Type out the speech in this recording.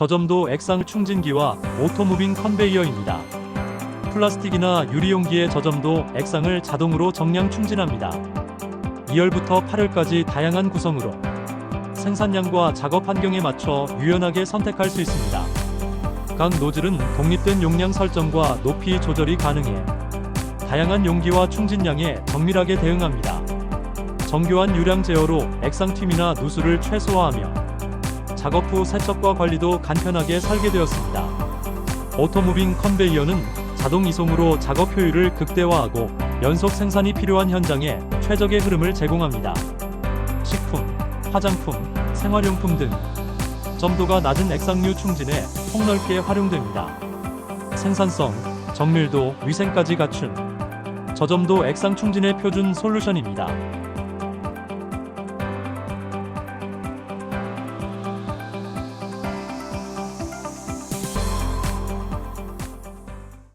저점도 액상 충진기와 오토무빙 컨베이어입니다. 플라스틱이나 유리용기의 저점도 액상을 자동으로 정량 충진합니다. 2열부터 8열까지 다양한 구성으로 생산량과 작업 환경에 맞춰 유연하게 선택할 수 있습니다. 각 노즐은 독립된 용량 설정과 높이 조절이 가능해 다양한 용기와 충진량에 정밀하게 대응합니다. 정교한 유량 제어로 액상 튀이나 누수를 최소화하며 작업 후 세척과 관리도 간편하게 설계되었습니다. 오토무빙 컨베이어는 자동 이송으로 작업 효율을 극대화하고 연속 생산이 필요한 현장에 최적의 흐름을 제공합니다. 식품, 화장품, 생활용품 등 점도가 낮은 액상류 충진에 폭넓게 활용됩니다. 생산성, 정밀도, 위생까지 갖춘 저점도 액상 충진의 표준 솔루션입니다.